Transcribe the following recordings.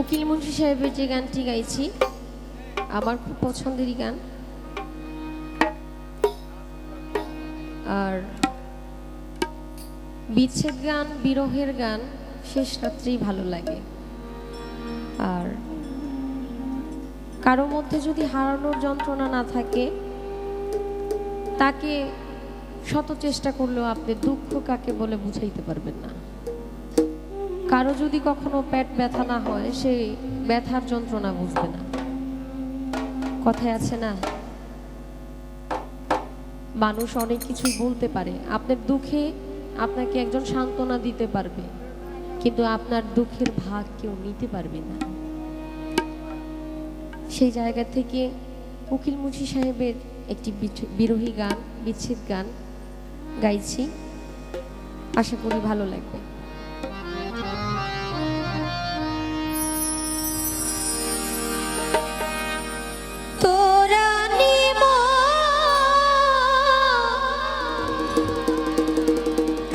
উকিল মুন্সি সাহেবের যে গানটি গাইছি, আমার খুব পছন্দেরই গান। আর বিচ্ছেদ গান, বিরহের গান, শেষ রাত্রেই ভালো লাগে। আর কারও মধ্যে যদি হারানোর যন্ত্রণা না থাকে, তাকে শত চেষ্টা করলেও আপনি দুঃখ কাকে বলে বুঝাইতে পারবেন না। কারও যদি কখনো পেট ব্যথা না হয়, সে ব্যথার যন্ত্রণা বুঝবে না। কথায় আছে না, মানুষ অনেক কিছুই বলতে পারে। আপনার দুঃখে আপনাকে একজন সান্ত্বনা দিতে পারবে, কিন্তু আপনার দুঃখের ভাগ কেউ নিতে পারবে না। সেই জায়গা থেকে উকিল মুন্সি সাহেবের একটি বিরোহী গান, বিচ্ছেদ গান গাইছি। আশা করি ভালো লাগবে।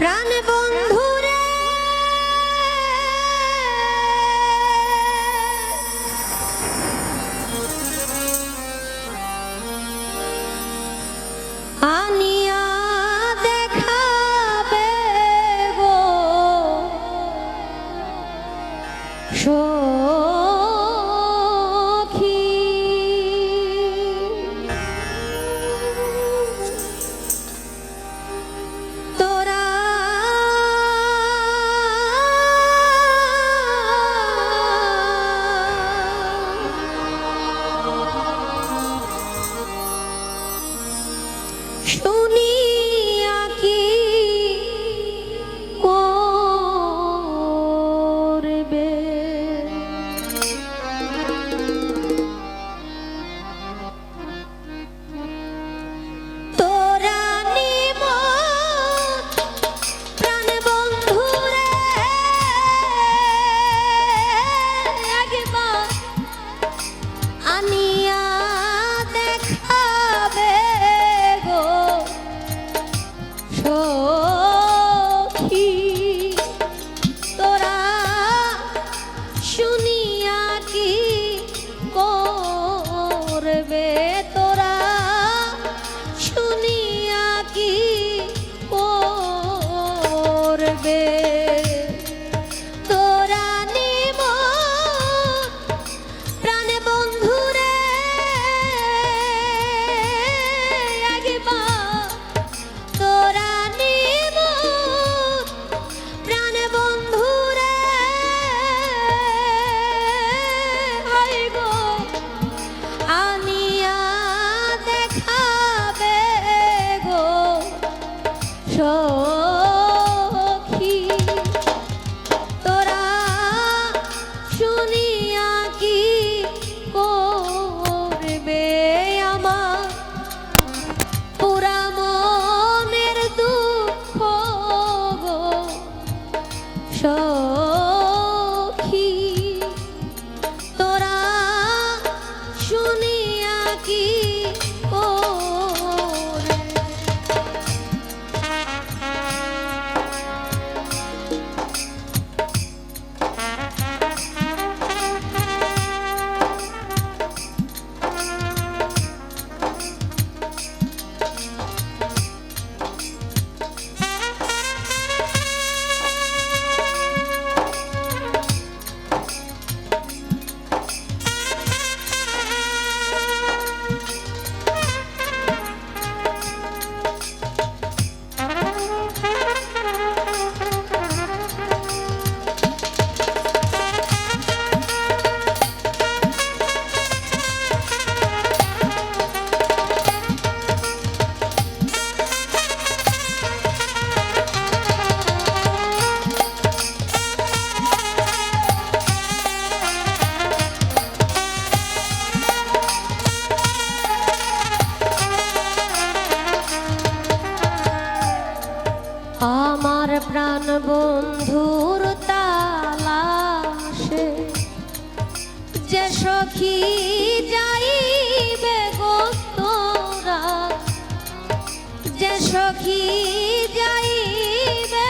প্রাণ সখী তোরা শুনিয়া কি করবে আমার? পুরা মনের দুঃখ গো। সখী প্রাণ বন্ধুর তালাশে যে সখী যাইবে গোরা যে সখী যাইবে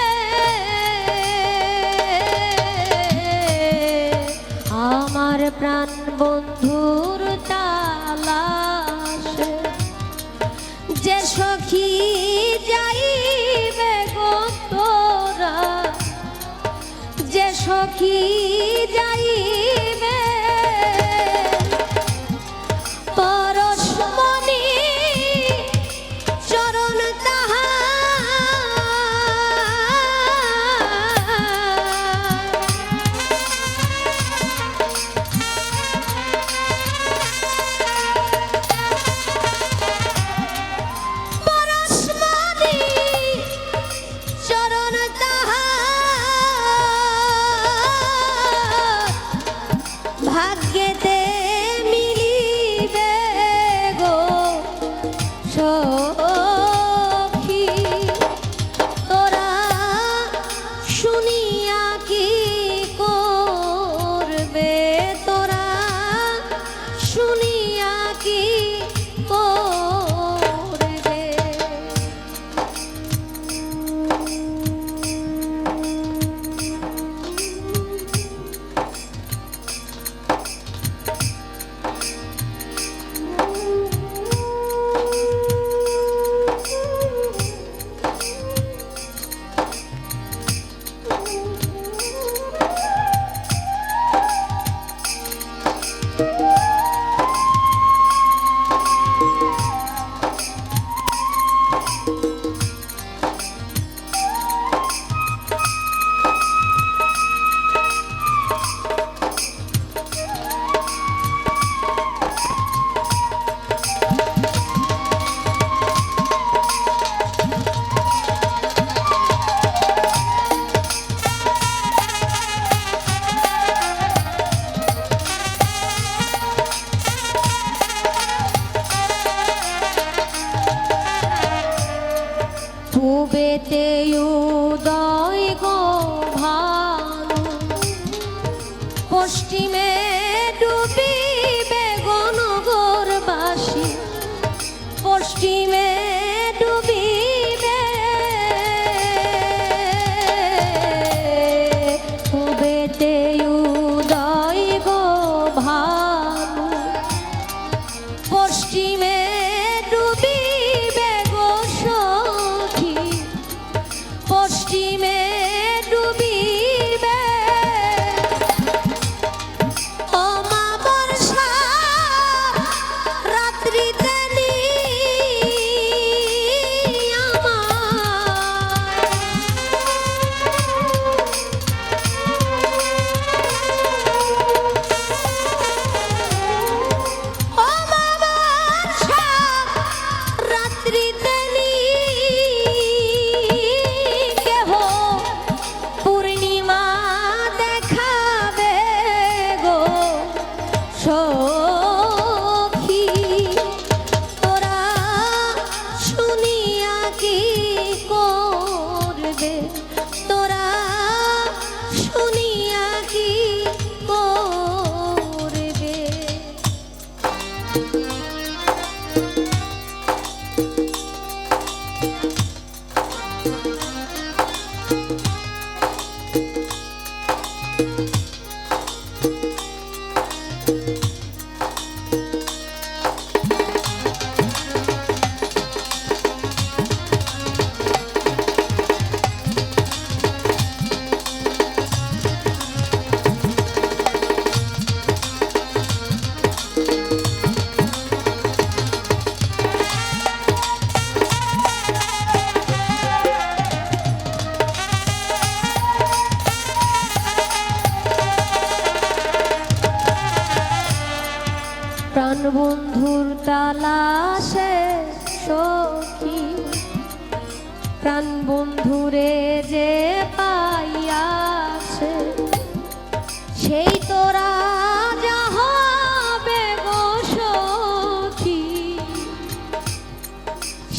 আমার প্রাণ বন্ধুর তালাশে যে সখী যাই সখী যাই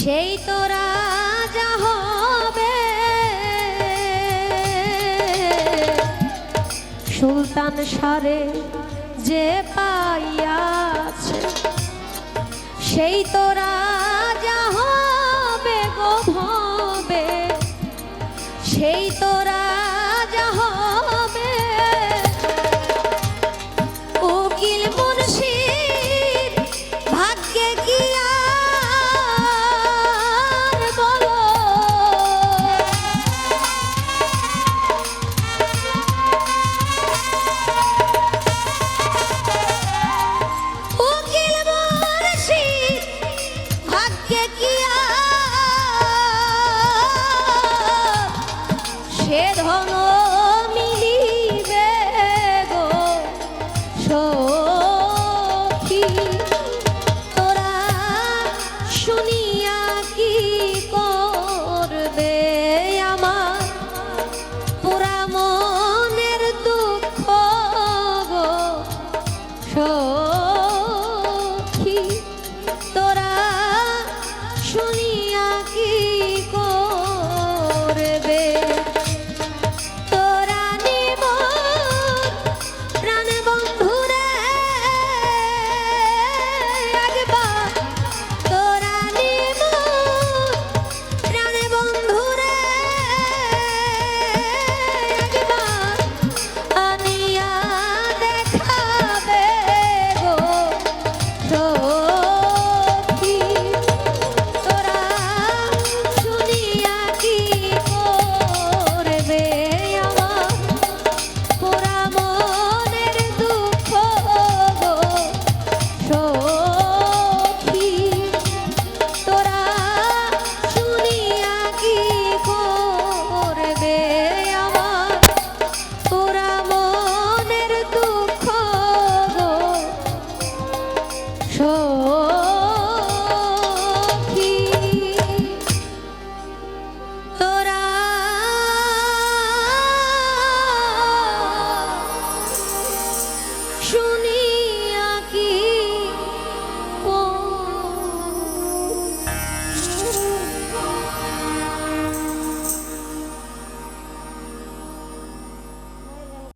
সেই তো রাজা হবে। সুলতান সারে যে পাইয়াছে সেই তো রাজা